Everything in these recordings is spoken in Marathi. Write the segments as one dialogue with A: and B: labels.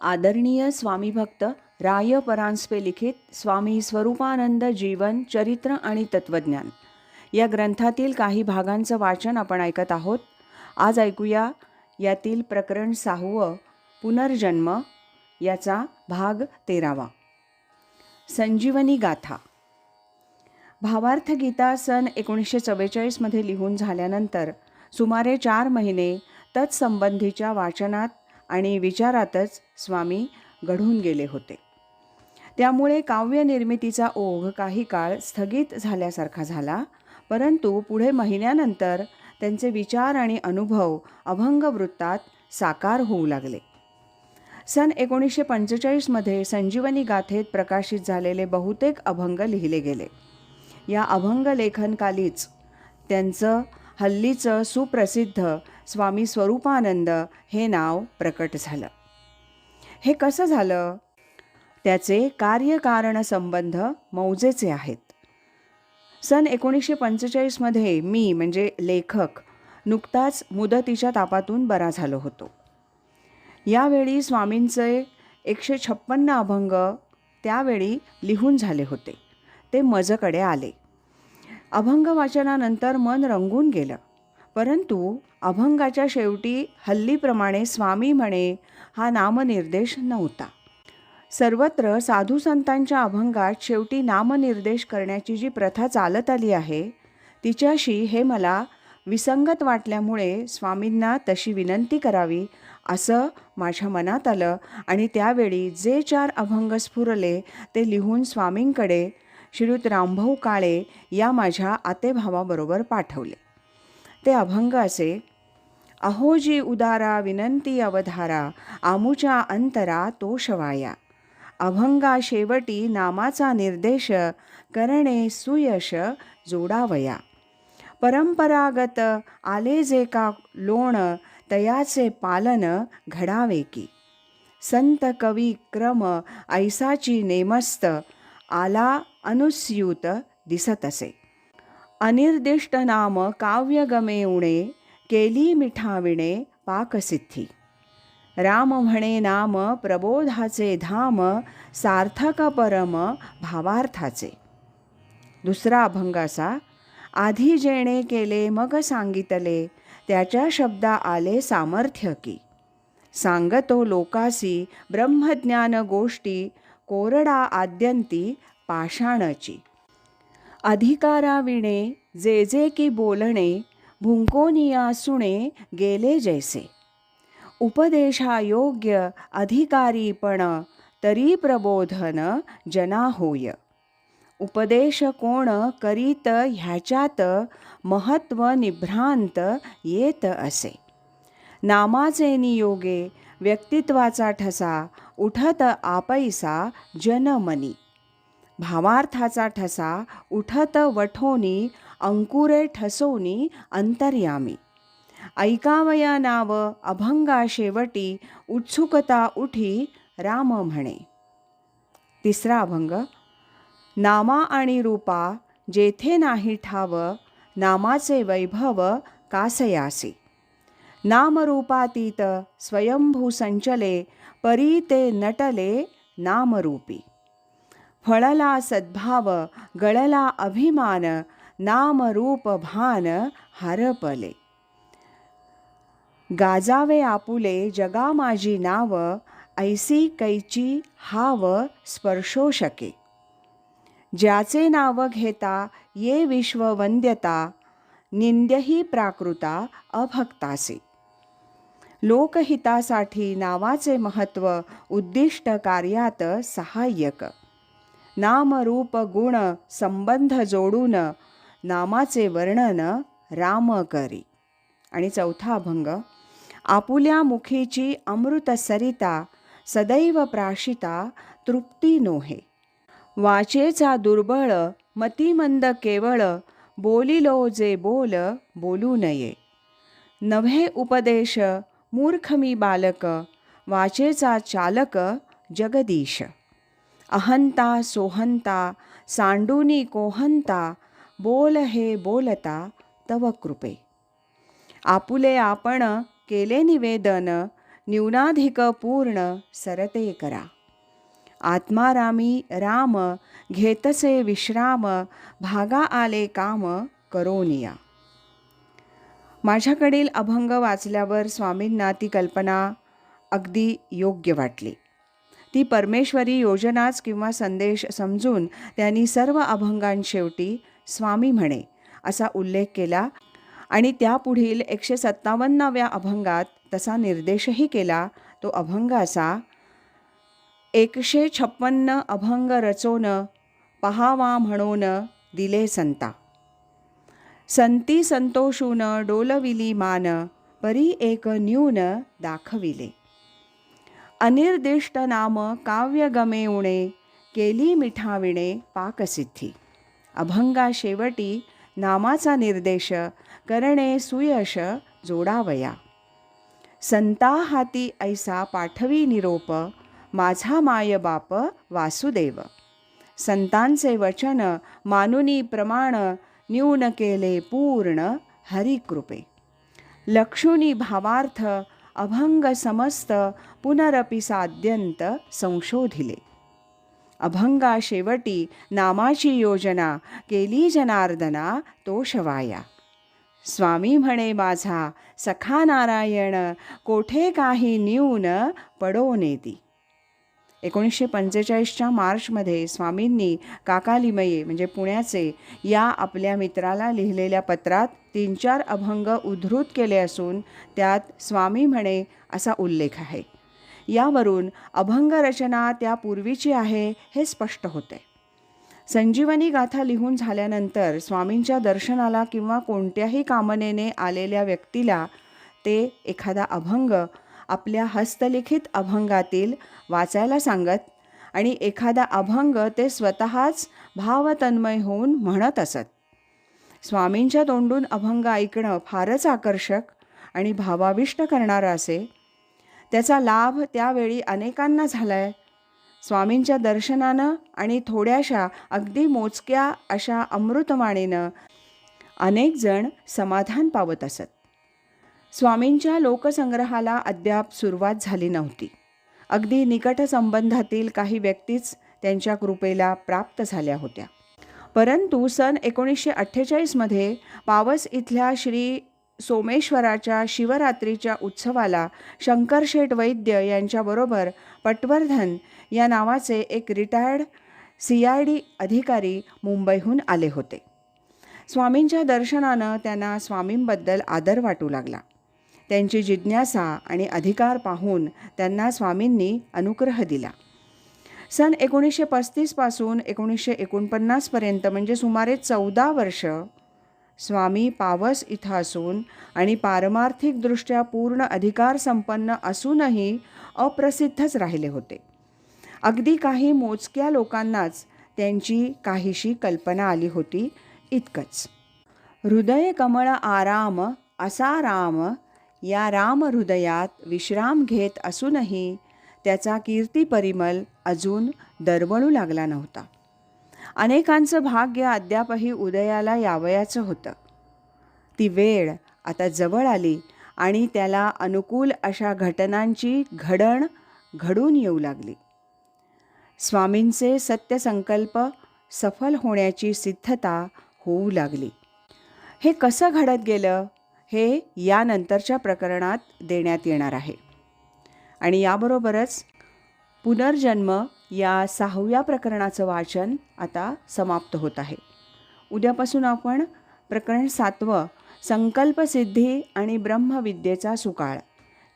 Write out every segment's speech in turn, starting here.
A: आदरणीय स्वामी भक्त राय परांजपे लिखित स्वामी स्वरूपानंद जीवन चरित्र आणि तत्वज्ञान. या ग्रंथातील काही भागांचं वाचन आपण ऐकत आहोत. आज ऐकूया यातील प्रकरण सहावं पुनर्जन्म याचा भाग तेरावा. संजीवनी गाथा. भावार्थ गीता सन एकोणीसशे चव्वेचाळीसमध्ये लिहून झाल्यानंतर सुमारे चार महिने तत्संबंधीच्या वाचनात आणि विचारातच स्वामी घडून गेले होते. त्यामुळे काव्यनिर्मितीचा ओघ काही काळ स्थगित झाल्यासारखा झाला परंतु पुढे महिन्यानंतर त्यांचे विचार आणि अनुभव अभंग वृत्तात साकार होऊ लागले. सन एकोणीसशे पंचेचाळीसमध्ये संजीवनी गाथेत प्रकाशित झालेले बहुतेक अभंग लिहिले गेले. या अभंग लेखनकालीच त्यांचं हल्लीचं सुप्रसिद्ध स्वामी स्वरूपानंद हे नाव प्रकट झालं. हे कसं झालं? त्याचे कार्यकारण संबंध मौजेचे आहेत. सन एकोणीसशे पंचेचाळीसमध्ये मी म्हणजे लेखक नुकताच मुदतीच्या तापातून बरा झालो होतो. यावेळी स्वामींचे एकशे छप्पन्न अभंग त्यावेळी लिहून झाले होते. ते मजकडे आले. अभंग वाचनानंतर मन रंगून गेलं. परंतु अभंगाच्या शेवटी हल्लीप्रमाणे स्वामी म्हणे हा नामनिर्देश नव्हता. सर्वत्र साधू संतांच्या अभंगात शेवटी नामनिर्देश करण्याची जी प्रथा चालत आली आहे तिच्याशी हे मला विसंगत वाटल्यामुळे स्वामींना तशी विनंती करावी असं माझ्या मनात आलं आणि त्यावेळी जे चार अभंग स्फुरले ते लिहून स्वामींकडे श्रीयुत रामभाऊ काळे या माझ्या आतेभावाबरोबर पाठवले. ते अभंग असे अहोजी उदारा विनंती अवधारा आमुच्या अंतरा तोषवाया. अभंगा शेवटी नामाचा निर्देश करणे सुयश जोडावया. परंपरागत आले जे का लोण तयाचे पालन घडावे की. संत कवी क्रम ऐसाची नेमस्त आला अनुस्यूत दिसत असे अनिर्दिष्ट नाम काव्यगमे उणे केली मिठाविणे पाकसिद्धी. राम म्हणे नाम प्रबोधाचे धाम सार्थक परम भावार्थाचे. दुसरा अभंग असा आधी जेणे केले मग सांगितले त्याच्या शब्दा आले सामर्थ्य की. सांगतो लोकासी ब्रह्मज्ञान गोष्टी कोरडा आद्यंती पाषाणची. अधिकाराविणे जे जे की बोलणे भुंकोनिया सुणे गेले जैसे. उपदेशायोग्य अधिकारीपण तरी प्रबोधन जना होय. उपदेश कोण करीत ह्याच्यात महत्त्व निभ्रांत येत असे. नामाचे नियोगे व्यक्तित्वाचा ठसा उठत आपैसा जनमनी. भावार्थाचा ठसा उठत वठोनी अंकुरे ठसोनी अंतर्यामी. ऐकावया नाव अभंगा शेवटी उत्सुकता उठी राम म्हणे. तिसरा अभंग नामा आणि रूपा जेथे नाही ठाव नामाचे वैभव कासयासी. नामरूपातीत स्वयंभू संचले परी ते नटले नामरूपी. फळला सद्भाव गळला अभिमान नामरूप भान हरपले. गाजावे आपुले जगा माझी नाव ऐसी कैची हाव स्पर्शो शके ज्याचे नाव घेता ये विश्ववंद्यता निंद्यही प्राकृता अभक्तासे. लोकहितासाठी नावाचे महत्त्व उद्दिष्ट कार्यात सहाय्यक. नामरूप गुण संबंध जोडून नामाचे वर्णन राम करी. आणि चौथा अभंग आपुल्या मुखीची अमृत सरिता सदैव प्राशिता तृप्ती नोहे. वाचेचा दुर्बळ मतिमंद केवळ बोलिलो जे बोल बोलू नये. नव्हे उपदेश मूर्ख मी बालक वाचेचा चालक जगदीश अहंता सोहंता सांडूनी कोहंता बोल हे बोलता तव कृपे आपुले आपण केले निवेदन न्यूनाधिक पूर्ण सरते करा आत्मारामी राम घेतसे विश्राम भागा आले काम करोनिया माझ्याकडील अभंग वाचल्यावर स्वामींना ती कल्पना अगदी योग्य वाटली. ती परमेश्वरी योजनाच किंवा संदेश समजून त्यांनी सर्व अभंगांशेवटी स्वामी म्हणे असा उल्लेख केला आणि त्यापुढील एकशे सत्तावन्नाव्या अभंगात तसा निर्देशही केला. तो अभंग असा एकशे छप्पन्न अभंग रचोन पहावा म्हणून दिले संता. संती संतोषून डोलविली मान परी एक न्यून दाखविले. अनिर्दिष्ट नाम काव्य गमेउणे केली मिठाविणे पाकसिद्धी. अभंगा शेवटी नामाचा निर्देश करणे सुयश जोडावया. संता हाती ऐसा पाठवी निरोप माझा माय बाप वासुदेव. संतांचे वचन मानुनी प्रमाण न्यून केले पूर्ण हरिकृपे। लक्षुनी भावार्थ अभंग समस्त पुनरपि साध्यंत संशोधिले। अभंगा शेवटी नामाची योजना केली जनार्दना तोषवाया। स्वामी म्हणे माझा सखा नारायण कोठे काही न्यून पडो नेती? एकोणीसशे पंचेचाळीसच्या मार्चमध्ये स्वामींनी काकालिमये म्हणजे पुण्याचे या आपल्या मित्राला लिहिलेल्या पत्रात तीन चार अभंग उद्धृत केले असून त्यात स्वामी म्हणे असा उल्लेख आहे. यावरून अभंग रचना त्या पूर्वीची आहे हे स्पष्ट होते. संजीवनी गाथा लिहून झाल्यानंतर स्वामींच्या दर्शनाला किंवा कोणत्याही कामनेने आलेल्या व्यक्तीला ते एखादा अभंग आपल्या हस्तलिखित अभंगातील वाचायला सांगत आणि एखादा अभंग ते स्वतःच भावतन्मय होऊन म्हणत असत. स्वामींच्या तोंडून अभंग ऐकणं फारच आकर्षक आणि भावाविष्ट करणारं असे. त्याचा लाभ त्यावेळी अनेकांना झाला आहे स्वामींच्या दर्शनानं आणि थोड्याशा अगदी मोजक्या अशा अमृतवाणीनं अनेक जण समाधान पावत असत. स्वामींच्या लोकसंग्रहाला अद्याप सुरुवात झाली नव्हती. अगदी निकट संबंधातील काही व्यक्तीच त्यांच्या कृपेला प्राप्त झाल्या होत्या. परंतु सन एकोणीसशे अठ्ठेचाळीसमध्ये पावस इथल्या श्री सोमेश्वराच्या शिवरात्रीच्या उत्सवाला शंकरशेठ वैद्य यांच्याबरोबर पटवर्धन या नावाचे एक रिटायर्ड सी आय डी अधिकारी मुंबईहून आले होते. स्वामींच्या दर्शनानं त्यांना स्वामींबद्दल आदर वाटू लागला. त्यांची जिज्ञासा आणि अधिकार पाहून त्यांना स्वामींनी अनुग्रह दिला. सन एकोणीसशे पस्तीसपासून एकोणीसशे एकोणपन्नासपर्यंत म्हणजे सुमारे चौदा वर्ष स्वामी पावस इथं असून आणि पारमार्थिकदृष्ट्या पूर्ण अधिकार संपन्न असूनही अप्रसिद्धच राहिले होते. अगदी काही मोजक्या लोकांनाच त्यांची काहीशी कल्पना आली होती इतकंच. हृदय कमळ आराम असा राम या रामहृदयात विश्राम घेत असूनही त्याचा कीर्ती परिमल अजून दरवळू लागला नव्हता. अनेकांचं भाग्य अद्यापही उदयाला यावयाचं होतं. ती वेळ आता जवळ आली आणि त्याला अनुकूल अशा घटनांची घडण घडून येऊ लागली. स्वामींचे सत्यसंकल्प सफल होण्याची सिद्धता होऊ लागली. हे कसं घडत गेलं? हे यानंतरच्या प्रकरणात देण्यात येणार आहे. आणि याबरोबरच पुनर्जन्म या सहाव्या प्रकरणाचं वाचन आता समाप्त होत आहे. उद्यापासून आपण प्रकरण सातवं संकल्पसिद्धी आणि ब्रह्मविद्येचा सुकाळ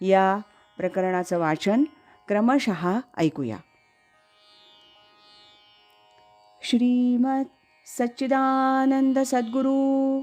A: या प्रकरणाचं वाचन क्रमशः ऐकूया. श्रीमद सच्चिदानंद सद्गुरू